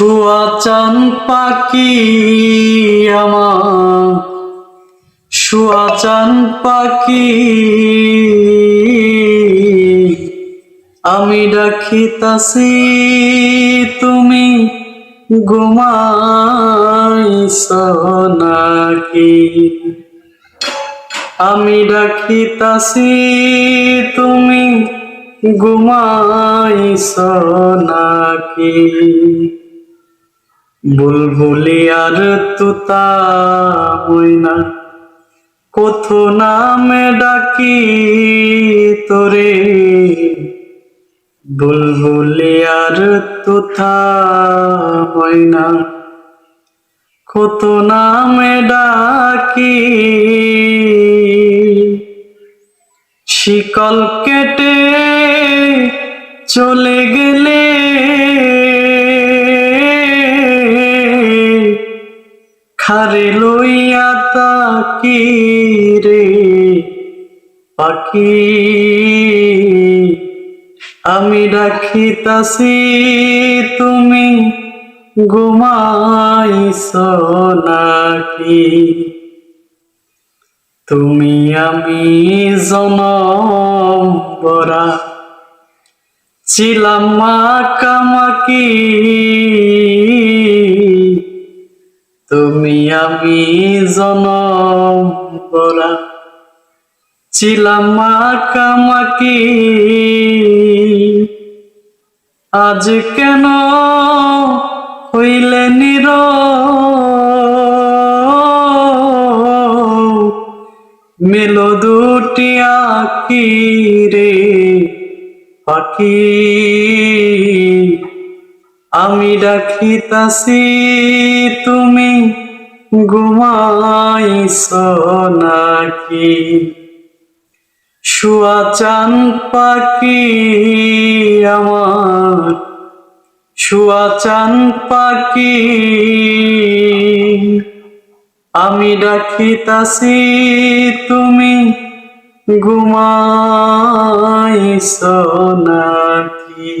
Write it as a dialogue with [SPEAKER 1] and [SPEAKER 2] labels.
[SPEAKER 1] শুয়া চান পাখি আমার। শুয়া চান পাখি আমি ডাকিতাছি, তুমি ঘুমাইছ নাকি আমি ডাকিতাছি, তুমি ঘুমাইছ নাকি বুলবুলি আর তুতা ময়না, কত নামে ডাকি তোরে? বুলবুলি আর তুতা ময়না, কত নামে ডাকি? শিকল কেটে চলে গেলে খারে লইয়া তাকি রে পাখি, আমি রাখিতাছি তুমি ঘুমাইছ নাকি? তুমি আমি জনম বরা ছিলাম মাকামাকি। তুমি আমি জনম বরা ছিলাম মাকামাকি। আজ কেন হইলে নির? মেলো দুটি আকি রে পাখি। আমি ডাকিতাছি, তুমি ঘুমাইছ নাকি? শুয়া চান পাখি আমার, শুয়া চান পাখি। আমি ডাকিতাছি, তুমি ঘুমাইছ নাকি?